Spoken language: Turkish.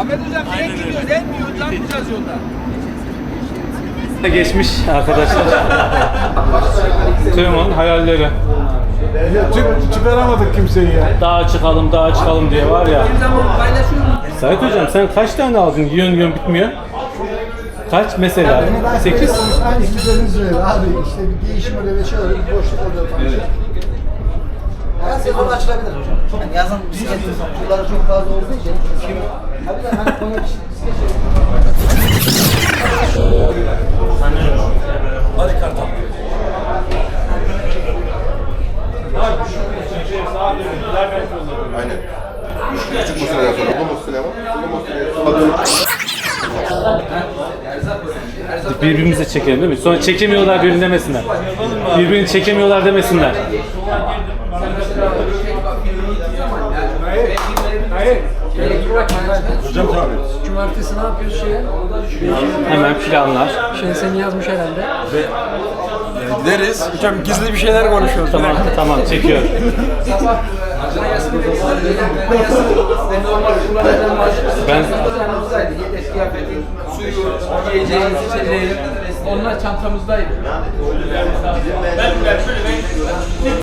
Ahmet hocam direkt gidiyoruz. En iyi uzanmayacağız yolda. Geçmiş arkadaşlar. Teoman hayalleri. Ya, çık, çıkaramadık kimseyi ya. Dağa çıkalım, dağa çıkalım diye var ya. Sait hocam sen kaç tane aldın? Yiyorsun yiyorsun bitmiyor. Kaç mesela? 8? Aynı güzeliniz öyle abi. İşte bir değişim öyle bir şey. Bir boşluk oluyor falan. Her sezon açılabilir hocam. Yani yazın bisiklet turları çok fazla olduğu için. Kim? Abi de hani Konya bisiklet Aynen. Küçük Mısır'a sonra bu Mısır'a bu Mısır'a Birbirimize çekelim değil mi? Sonra çekemiyorlar birbirini demesinler. Birbirini çekemiyorlar demesinler. Hocam tabii. Cumartesi ne yapıyoruz şeye? Hemen planlar. Şey seni yazmış herhalde. Gideriz. Hocam gizli bir şeyler konuşuyoruz. Tamam tamam çekiyor. Ben suyu, yiyeceğiniz, içeceğiniz. Onlar çantamızdaydı.